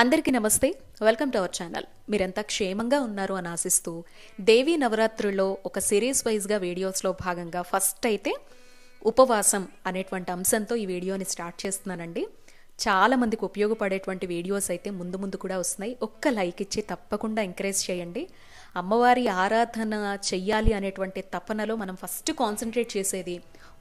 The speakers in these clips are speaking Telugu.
అందరికీ నమస్తే. Welcome to our channel. మీరంతా క్షేమంగా ఉన్నారు అని ఆశిస్తూ దేవీ నవరాత్రుల్లో ఒక సిరీస్ వైజ్గా వీడియోస్లో భాగంగా ఫస్ట్ అయితే ఉపవాసం అనేటువంటి అంశంతో ఈ వీడియోని స్టార్ట్ చేస్తున్నానండి. చాలా మందికి ఉపయోగపడేటువంటి వీడియోస్ అయితే ముందు ముందు కూడా వస్తున్నాయి. ఒక్క లైక్ ఇచ్చి తప్పకుండా ఎంకరేజ్ చేయండి. అమ్మవారి ఆరాధన చెయ్యాలి అనేటువంటి తపనలో మనం ఫస్ట్ కాన్సన్ట్రేట్ చేసేది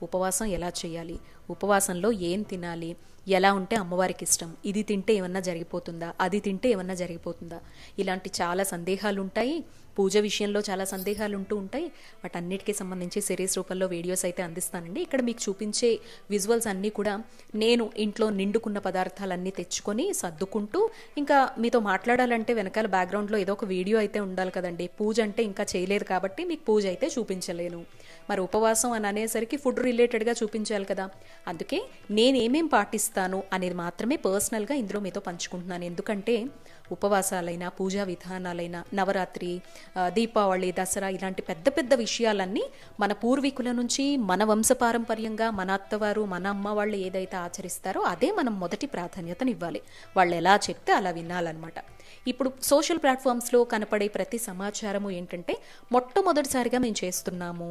ఉపవాసం ఎలా చేయాలి? ఉపవాసంలో ఏం తినాలి? ఎలా ఉంటే అమ్మవారికి ఇష్టం? ఇది తింటే ఏమన్నా జరిగిపోతుందా? అది తింటే ఏమన్నా జరిగిపోతుందా? ఇలాంటి చాలా సందేహాలు ఉంటాయి పూజ విషయంలో చాలా సందేహాలు ఉంటూ ఉంటాయి. వాటన్నిటికీ సంబంధించి సిరీస్ రూపంలో వీడియోస్ అయితే అందిస్తానండి. ఇక్కడ మీకు చూపించే విజువల్స్ అన్నీ కూడా నేను ఇంట్లో నిండుకున్న పదార్థాలన్నీ తెచ్చుకొని సర్దుకుంటూ ఇంకా మీతో మాట్లాడాలంటే వెనకాల బ్యాక్గ్రౌండ్లో ఏదో ఒక వీడియో అయితే ఉండాలి కదండి. పూజ అంటే ఇంకా చేయలేదు కాబట్టి మీకు పూజ అయితే చూపించలేను. మరి ఉపవాసం అని అనేసరికి ఫుడ్ రిలేటెడ్గా చూపించాలి కదా. అందుకే నేను ఏమేం పాటిస్తాను అనేది మాత్రమే పర్సనల్గా ఇందులో మీతో పంచుకుంటున్నాను. ఎందుకంటే ఉపవాసాలైనా పూజా విధానాలైనా నవరాత్రి దీపావళి దసరా ఇలాంటి పెద్ద పెద్ద విషయాలన్నీ మన పూర్వీకుల నుంచి మన వంశపారంపర్యంగా మన అత్తవారు మన అమ్మ వాళ్ళు ఏదైతే ఆచరిస్తారో అదే మనం మొదటి ప్రాధాన్యతనివ్వాలి. వాళ్ళు ఎలా చెప్తే అలా వినాలన్నమాట. ఇప్పుడు సోషల్ ప్లాట్ఫామ్స్లో కనపడే ప్రతి సమాచారము ఏంటంటే మొట్టమొదటిసారిగా మేము చేస్తున్నాము.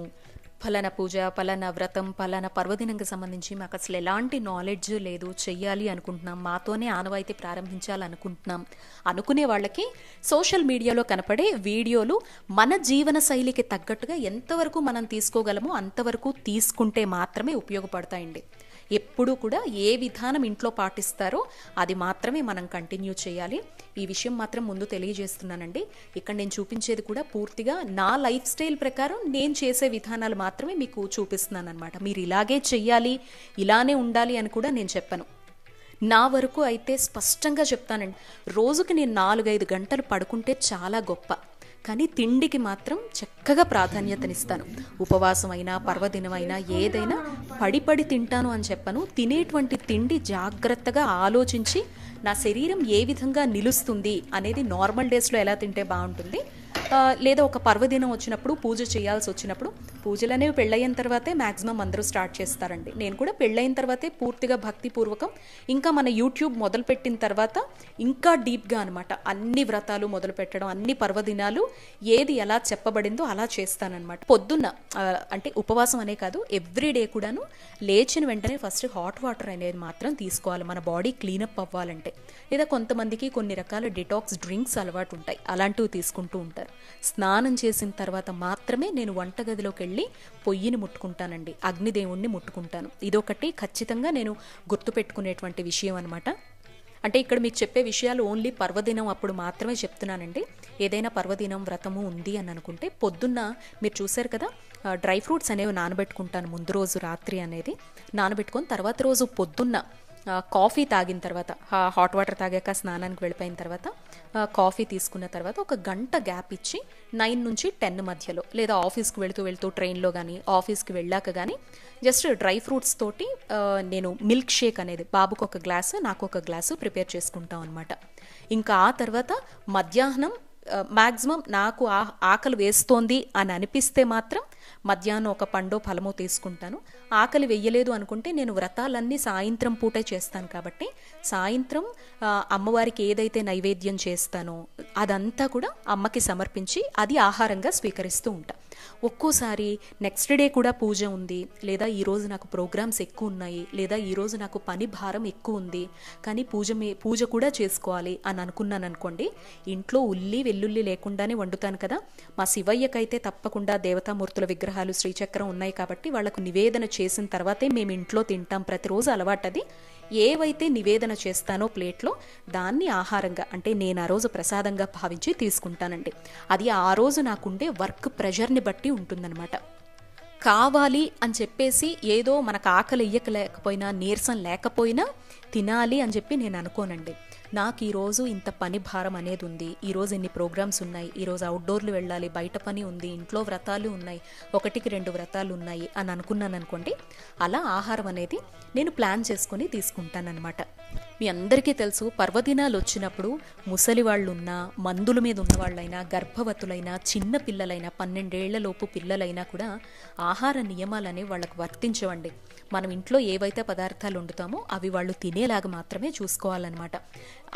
ఫలానా పూజ ఫలానా వ్రతం ఫలానా పర్వదినంకి సంబంధించి మాకు అసలు ఎలాంటి నాలెడ్జ్ లేదు. చెయ్యాలి అనుకుంటున్నాం. మాతోనే ఆనవాయితీ ప్రారంభించాలనుకుంటున్నాం. అనుకునే వాళ్ళకి సోషల్ మీడియాలో కనపడే వీడియోలు మన జీవన శైలికి తగ్గట్టుగా ఎంతవరకు మనం తీసుకోగలమో అంతవరకు తీసుకుంటే మాత్రమే ఉపయోగపడతాయండి. ఎప్పుడూ కూడా ఏ విధానం ఇంట్లో పాటిస్తారో అది మాత్రమే మనం కంటిన్యూ చేయాలి. ఈ విషయం మాత్రం ముందు తెలియజేస్తున్నానండి. ఇక్కడ నేను చూపించేది కూడా పూర్తిగా నా లైఫ్ స్టైల్ ప్రకారం నేను చేసే విధానాలు మాత్రమే మీకు చూపిస్తున్నాను అనమాట మీరు ఇలాగే చెయ్యాలి ఇలానే ఉండాలి అని కూడా నేను చెప్పను. నా వరకు అయితే స్పష్టంగా చెప్తానండి. రోజుకి నేను నాలుగైదు గంటలు పడుకుంటే చాలా గొప్ప. కానీ తిండికి మాత్రం చక్కగా ప్రాధాన్యతనిస్తాను. ఉపవాసం అయినా పర్వదినమైనా ఏదైనా పడి పడి తింటాను అని చెప్పను. తినేటువంటి తిండి జాగ్రత్తగా ఆలోచించి నా శరీరం ఏ విధంగా నిలుస్తుంది అనేది నార్మల్ డేస్లో ఎలా తింటే బాగుంటుంది లేదా ఒక పర్వదినం వచ్చినప్పుడు పూజ చేయాల్సి వచ్చినప్పుడు పూజలు అనేవి పెళ్ళయిన తర్వాతే మ్యాక్సిమం అందరూ స్టార్ట్ చేస్తారండి. నేను కూడా పెళ్ళయిన తర్వాతే పూర్తిగా భక్తిపూర్వకం. ఇంకా మన యూట్యూబ్ మొదలుపెట్టిన తర్వాత ఇంకా డీప్గా అనమాట అన్ని వ్రతాలు మొదలు పెట్టడం అన్ని పర్వదినాలు ఏది ఎలా చెప్పబడిందో అలా చేస్తానన్నమాట. పొద్దున్న అంటే ఉపవాసం అనే కాదు ఎవ్రీ డే కూడాను లేచిన వెంటనే ఫస్ట్ హాట్ వాటర్ అనేది మాత్రం తీసుకోవాలి. మన బాడీ క్లీనప్ అవ్వాలంటే. లేదా కొంతమందికి కొన్ని రకాల డిటాక్స్ డ్రింక్స్ అలవాటు ఉంటాయి. అలాంటివి తీసుకుంటూ ఉంటారు. స్నానం చేసిన తర్వాత మాత్రమే నేను వంటగదిలోకి వెళ్ళి పొయ్యిని ముట్టుకుంటానండి అగ్నిదేవుణ్ణి ముట్టుకుంటాను. ఇదొకటి ఖచ్చితంగా నేను గుర్తుపెట్టుకునేటువంటి విషయం అనమాట అంటే ఇక్కడ మీకు చెప్పే విషయాలు ఓన్లీ పర్వదినం అప్పుడు మాత్రమే చెప్తున్నానండి. ఏదైనా పర్వదినం వ్రతము ఉంది అని అనుకుంటే పొద్దున్న మీరు చూశారు కదా డ్రై ఫ్రూట్స్ అనేవి నానబెట్టుకుంటాను ముందు రోజు రాత్రి అనేది. నానబెట్టుకొని తర్వాత రోజు పొద్దున్న కాఫీ తాగిన తర్వాత హాట్ వాటర్ తాగాక స్నానానికి వెళ్ళిపోయిన తర్వాత కాఫీ తీసుకున్న తర్వాత ఒక గంట గ్యాప్ ఇచ్చి నైన్ నుంచి టెన్ మధ్యలో లేదా ఆఫీస్కి వెళుతూ వెళ్తూ ట్రైన్లో కానీ ఆఫీస్కి వెళ్ళాక కానీ జస్ట్ డ్రై ఫ్రూట్స్ తోటి నేను మిల్క్ షేక్ అనేది బాబుకు ఒక గ్లాసు నాకు ఒక గ్లాసు ప్రిపేర్ చేసుకుంటాం అనమాట ఇంకా ఆ తర్వాత మధ్యాహ్నం మ్యాక్సిమం నాకు ఆ ఆకలి వేస్తోంది అని అనిపిస్తే మాత్రం మధ్యాహ్నం ఒక పండో ఫలమో తీసుకుంటాను. ఆకలి వెయ్యలేదు అనుకుంటే నేను వ్రతాలన్నీ సాయంత్రం పూటే చేస్తాను కాబట్టి సాయంత్రం అమ్మవారికి ఏదైతే నైవేద్యం చేస్తానో అదంతా కూడా అమ్మకి సమర్పించి అది ఆహారంగా స్వీకరిస్తూ ఉంటాను ఒక్కోసారి నెక్స్ట్ డే కూడా పూజ ఉంది. లేదా ఈరోజు నాకు ప్రోగ్రామ్స్ ఎక్కువ ఉన్నాయి. లేదా ఈరోజు నాకు పని భారం ఎక్కువ ఉంది. కానీ పూజ మీ పూజ కూడా చేసుకోవాలి అని అనుకున్నాను అనుకోండి ఇంట్లో ఉల్లి వెల్లుల్లి లేకుండానే వండుతాను కదా. మా శివయ్యకైతే తప్పకుండా దేవతామూర్తుల విగ్రహాలు శ్రీచక్రం ఉన్నాయి కాబట్టి వాళ్ళకు నివేదన చేసిన తర్వాతే మేము ఇంట్లో తింటాం. ప్రతిరోజు అలవాటది. ఏవైతే నివేదన చేస్తానో ప్లేట్లో దాన్ని ఆహారంగా అంటే నేను ఆ రోజు ప్రసాదంగా భావించి తీసుకుంటానండి. అది ఆ రోజు నాకుండే వర్క్ ప్రెషర్ని బట్టి ఉంటుందన్నమాట. కావాలి అని చెప్పేసి ఏదో మనకు ఆకలి ఇయ్యకలేకపోయినా నీరసం లేకపోయినా తినాలి అని చెప్పి నేను అనుకోనండి. నాకు ఈరోజు ఇంత పని భారం అనేది ఉంది. ఈరోజు ఎన్ని ప్రోగ్రామ్స్ ఉన్నాయి? ఈరోజు అవుట్డోర్లు వెళ్ళాలి బయట పని ఉంది ఇంట్లో వ్రతాలు ఉన్నాయి ఒకటికి రెండు వ్రతాలు ఉన్నాయి అని అనుకున్నాను అనుకోండి అలా ఆహారం అనేది నేను ప్లాన్ చేసుకొని తీసుకుంటానన్నమాట. మీ అందరికీ తెలుసు పర్వదినాలు వచ్చినప్పుడు ముసలి వాళ్ళున్నా మందుల మీద ఉన్నవాళ్ళైనా గర్భవతులైనా చిన్న పిల్లలైనా పన్నెండేళ్ళలోపు పిల్లలైనా కూడా ఆహార నియమాలనే వాళ్ళకు వర్తించవండి. మనం ఇంట్లో ఏవైతే పదార్థాలు వండుతామో అవి వాళ్ళు తినేలాగా మాత్రమే చూసుకోవాలన్నమాట.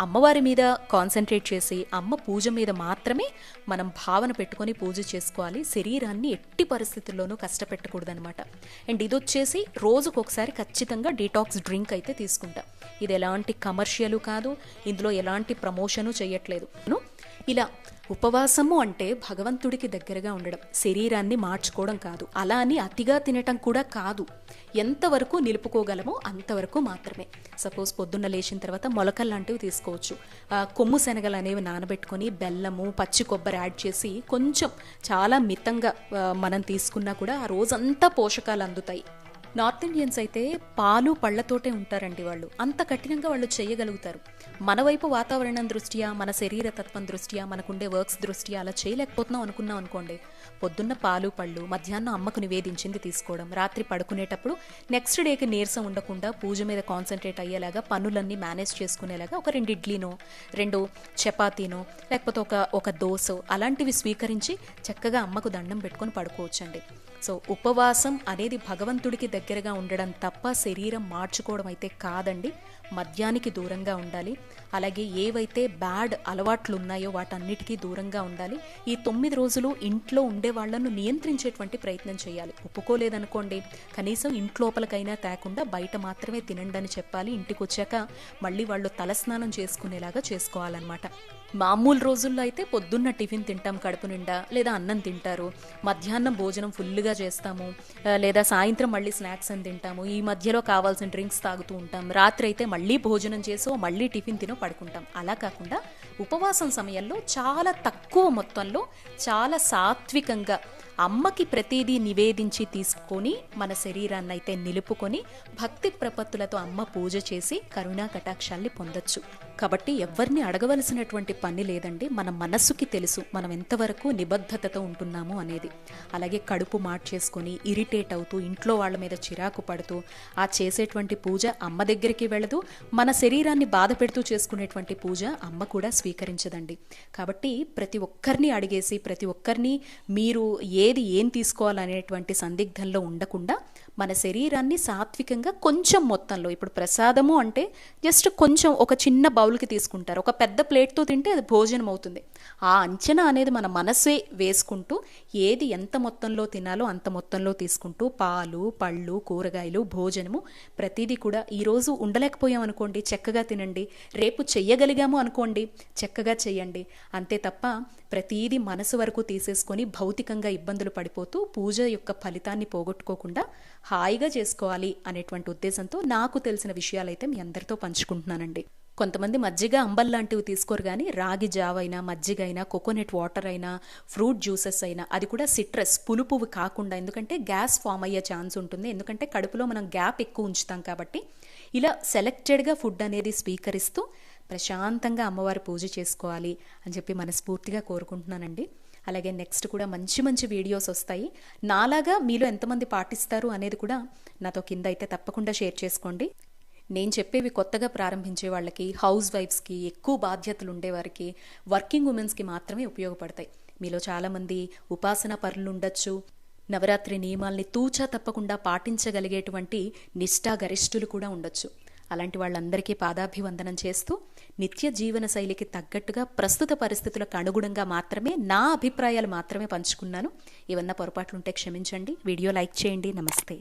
అమ్మవారి మీద కాన్సన్ట్రేట్ చేసి అమ్మ పూజ మీద మాత్రమే మనం భావన పెట్టుకొని పూజ చేసుకోవాలి. శరీరాన్ని ఎట్టి పరిస్థితుల్లోనూ కష్టపెట్టకూడదనమాట అండ్ ఇది వచ్చేసి రోజుకొకసారి ఖచ్చితంగా డీటాక్స్ డ్రింక్ అయితే తీసుకుంటాం. ఇది ఎలాంటి కమర్షియలు కాదు ఇందులో ఎలాంటి ప్రమోషను చేయట్లేదు ఇలా ఉపవాసము అంటే భగవంతుడికి దగ్గరగా ఉండడం శరీరాన్ని మార్చుకోవడం కాదు. అలా అని అతిగా తినటం కూడా కాదు. ఎంతవరకు నిలుపుకోగలమో అంతవరకు మాత్రమే. సపోజ్ పొద్దున్న లేచిన తర్వాత మొలకలు లాంటివి తీసుకోవచ్చు. కొమ్ము శనగలు అనేవి నానబెట్టుకొని బెల్లము పచ్చి కొబ్బరి యాడ్ చేసి కొంచెం చాలా మితంగా మనం తీసుకున్నా కూడా ఆ రోజంతా పోషకాలు అందుతాయి. నార్త్ ఇండియన్స్ అయితే పాలు పళ్ళతోటే ఉంటారండి వాళ్ళు. అంత కఠినంగా వాళ్ళు చేయగలుగుతారు. మన వైపు వాతావరణం దృష్ట్యా మన శరీర తత్వం దృష్ట్యా మనకుండే వర్క్స్ దృష్ట్యా అలా చేయలేకపోతున్నాం అనుకున్నాం అనుకోండి. పొద్దున్న పాలు పళ్ళు మధ్యాహ్నం అమ్మకు నివేదించింది తీసుకోవడం రాత్రి పడుకునేటప్పుడు నెక్స్ట్ డేకి నీరసం ఉండకుండా పూజ మీద కాన్సన్ట్రేట్ అయ్యేలాగా పనులన్నీ మేనేజ్ చేసుకునేలాగా ఒక రెండు ఇడ్లీనో రెండు చపాతీనో లేకపోతే ఒక ఒక దోశ అలాంటివి స్వీకరించి చక్కగా అమ్మకు దండం పెట్టుకొని పడుకోవచ్చండి. సో ఉపవాసం అనేది భగవంతుడికి దగ్గరగా ఉండడం తప్ప శరీరం మార్చుకోవడం అయితే కాదండి. మద్యానికి దూరంగా ఉండాలి. అలాగే ఏవైతే బ్యాడ్ అలవాట్లు ఉన్నాయో వాటన్నిటికీ దూరంగా ఉండాలి. ఈ తొమ్మిది రోజులు ఇంట్లో ఉండే వాళ్ళను నియంత్రించేటువంటి ప్రయత్నం చేయాలి. ఒప్పుకోలేదనుకోండి. కనీసం ఇంట్లోపలకైనా తేకుండా బయట మాత్రమే తినండి అని చెప్పాలి. ఇంటికి వచ్చాక మళ్ళీ వాళ్ళు తలస్నానం చేసుకునేలాగా చేసుకోవాలన్నమాట. మామూలు రోజుల్లో అయితే పొద్దున్న టిఫిన్ తింటాం కడుపు నిండా లేదా అన్నం తింటారు. మధ్యాహ్నం భోజనం ఫుల్గా చేస్తాము లేదా సాయంత్రం మళ్ళీ స్నాక్స్ అని తింటాము ఈ మధ్యలో కావాల్సిన డ్రింక్స్ తాగుతూ ఉంటాం రాత్రి అయితే మళ్ళీ భోజనం చేసో మళ్ళీ టిఫిన్ తినో పడుకుంటాం. అలా కాకుండా ఉపవాసం సమయంలో చాలా తక్కువ మొత్తంలో చాలా సాత్వికంగా అమ్మకి ప్రతిదీ నివేదించి తీసుకొని మన శరీరాన్ని అయితే నిలుపుకొని భక్తి ప్రపత్తులతో అమ్మ పూజ చేసి కరుణా కటాక్షాల్ని పొందొచ్చు. కాబట్టి ఎవరిని అడగవలసినటువంటి పని లేదండి. మన మనస్సుకి తెలుసు మనం ఎంతవరకు నిబద్ధతతో ఉంటున్నాము అనేది. అలాగే కడుపు మార్చేసుకొని ఇరిటేట్ అవుతూ ఇంట్లో వాళ్ళ మీద చిరాకు పడుతూ ఆ చేసేటువంటి పూజ అమ్మ దగ్గరికి వెళ్ళదు. మన శరీరాన్ని బాధ పెడుతూ చేసుకునేటువంటి పూజ అమ్మ కూడా స్వీకరించదండి. కాబట్టి ప్రతి ఒక్కరిని అడిగేసి ప్రతి ఒక్కరిని మీరు ఏది ఏం తీసుకోవాలనేటువంటి సందిగ్ధంలో ఉండకుండా మన శరీరాన్ని సాత్వికంగా కొంచెం మొత్తంలో ఇప్పుడు ప్రసాదము అంటే జస్ట్ కొంచెం ఒక చిన్న బౌల్ బౌల్కి తీసుకుంటారు. ఒక పెద్ద ప్లేట్తో తింటే అది భోజనం అవుతుంది. ఆ అంచనా అనేది మన మనసే వేసుకుంటూ ఏది ఎంత మొత్తంలో తినాలో అంత మొత్తంలో తీసుకుంటూ పాలు పళ్ళు కూరగాయలు భోజనము ప్రతిదీ కూడా ఈరోజు ఉండలేకపోయాం అనుకోండి చక్కగా తినండి. రేపు చెయ్యగలిగాము అనుకోండి చక్కగా చేయండి అంతే తప్ప ప్రతీది మనసు వరకు తీసేసుకొని భౌతికంగా ఇబ్బందులు పడిపోతూ పూజ యొక్క ఫలితాన్ని పోగొట్టుకోకుండా హాయిగా చేసుకోవాలి అనేటువంటి ఉద్దేశంతో నాకు తెలిసిన విషయాలైతే మీ అందరితో పంచుకుంటున్నానండి. కొంతమంది మజ్జిగ అంబల్ లాంటివి తీసుకోరు కానీ రాగి జావ అయినా మజ్జిగ అయినా కోకోనట్ వాటర్ అయినా ఫ్రూట్ జ్యూసెస్ అయినా అది కూడా సిట్రస్ పులుపువి కాకుండా. ఎందుకంటే గ్యాస్ ఫామ్ అయ్యే ఛాన్స్ ఉంటుంది. ఎందుకంటే కడుపులో మనం గ్యాప్ ఎక్కువ ఉంచుతాం కాబట్టి ఇలా సెలెక్టెడ్గా ఫుడ్ అనేది స్వీకరిస్తూ ప్రశాంతంగా అమ్మవారి పూజ చేసుకోవాలి అని చెప్పి మనస్ఫూర్తిగా కోరుకుంటున్నానండి. అలాగే నెక్స్ట్ కూడా మంచి మంచి వీడియోస్ వస్తాయి. నాలాగా మీలో ఎంతమంది పాటిస్తారు అనేది కూడా నాతో కింద అయితే తప్పకుండా షేర్ చేసుకోండి. నేను చెప్పేవి కొత్తగా ప్రారంభించే వాళ్ళకి హౌస్ వైఫ్స్కి ఎక్కువ బాధ్యతలు ఉండేవారికి వర్కింగ్ ఉమెన్స్కి మాత్రమే ఉపయోగపడతాయి. మీలో చాలామంది ఉపాసన పరులు ఉండొచ్చు నవరాత్రి నియమాల్ని తూచా తప్పకుండా పాటించగలిగేటువంటి నిష్ఠా గరిష్ఠులు కూడా ఉండొచ్చు. అలాంటి వాళ్ళందరికీ పాదాభివందనం చేస్తూ నిత్య జీవన శైలికి తగ్గట్టుగా ప్రస్తుత పరిస్థితులకు అనుగుణంగా మాత్రమే నా అభిప్రాయాలు మాత్రమే పంచుకున్నాను. ఏమన్నా పొరపాట్లుంటే క్షమించండి. వీడియో లైక్ చేయండి. నమస్తే.